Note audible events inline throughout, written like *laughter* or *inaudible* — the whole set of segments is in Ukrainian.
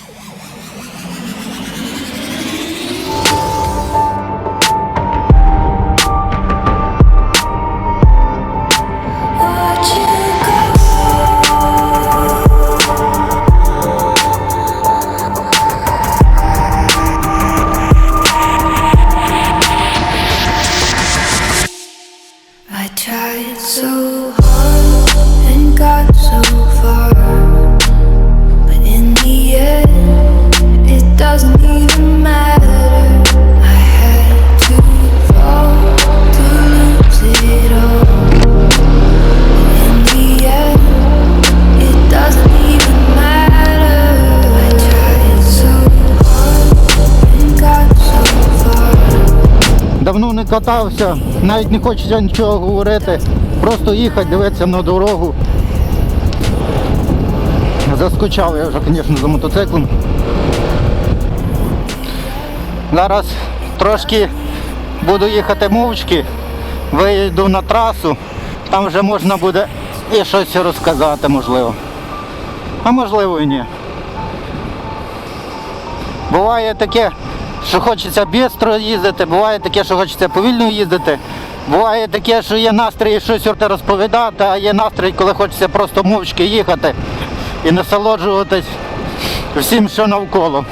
わあわあわあ。Давно не катався, навіть не хочеться нічого говорити. Просто їхати, дивитися на дорогу. Заскучав я вже, звісно, за мотоциклом. Зараз трошки буду їхати мовчки, вийду на трасу, там вже можна буде і щось розказати, можливо. А можливо і ні. Буває таке, що хочеться швидко їздити, буває таке, що хочеться повільно їздити. Буває таке, що є настрій щось розповідати, а є настрій, коли хочеться просто мовчки їхати і насолоджуватись всім, що навколо.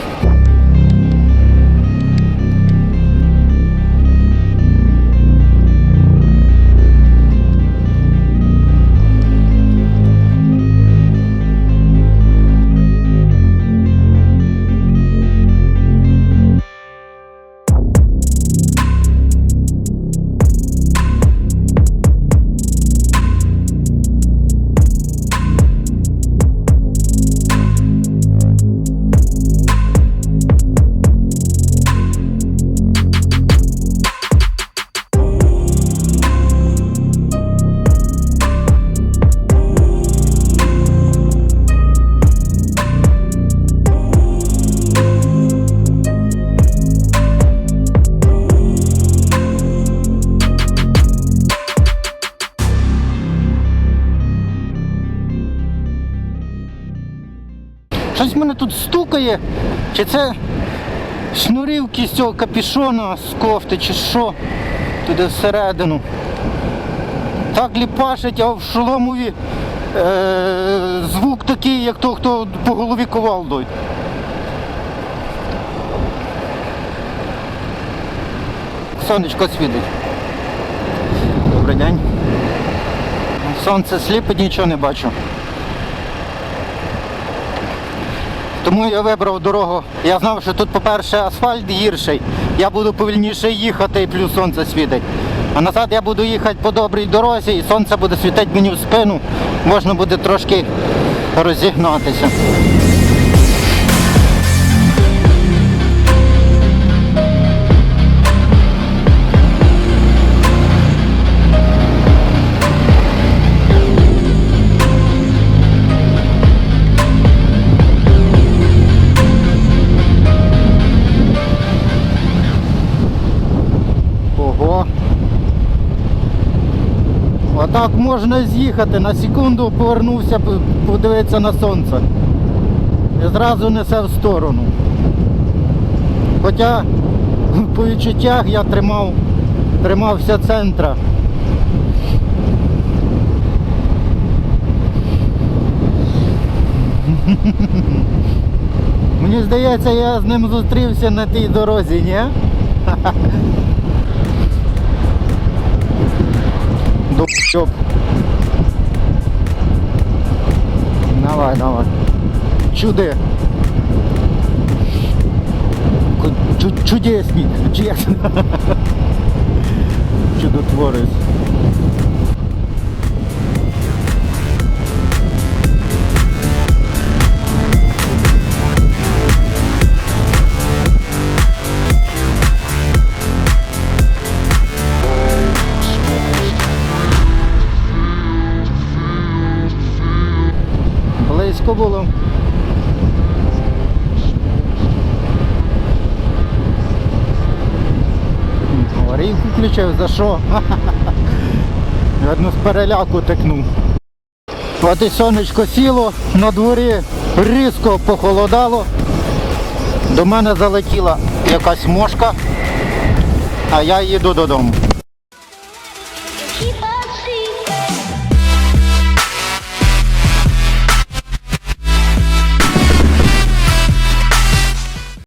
Щось мене тут стукає, чи це шнурівки з цього капішона з кофти, чи що, туди всередину. Так ліпашить, а в шоломові е, звук такий, як то, хто по голові ковалдою. Сонечко світить. Добрий день. Сонце сліпить, нічого не бачу. Тому я вибрав дорогу. Я знав, що тут, по-перше, асфальт гірший, я буду повільніше їхати і плюс сонце світить. А назад я буду їхати по добрій дорозі і сонце буде світити мені в спину, можна буде трошки розігнатися. Отак можна з'їхати. На секунду повернувся, подивитися на сонце. І зразу несе в сторону. Хоча по відчуттях я тримав, тримався центра. Мені здається, я з ним зустрівся на тій дорозі, ні? Долб. Давай, давай. Чуди. Чудесник. чу- *laughs* Чудотворец. Близько було. Аварійку включив, за що? *laughs* Видно, з переляку текнув. От сонечко сіло, на дворі різко похолодало. До мене залетіла якась мошка, а я їду додому.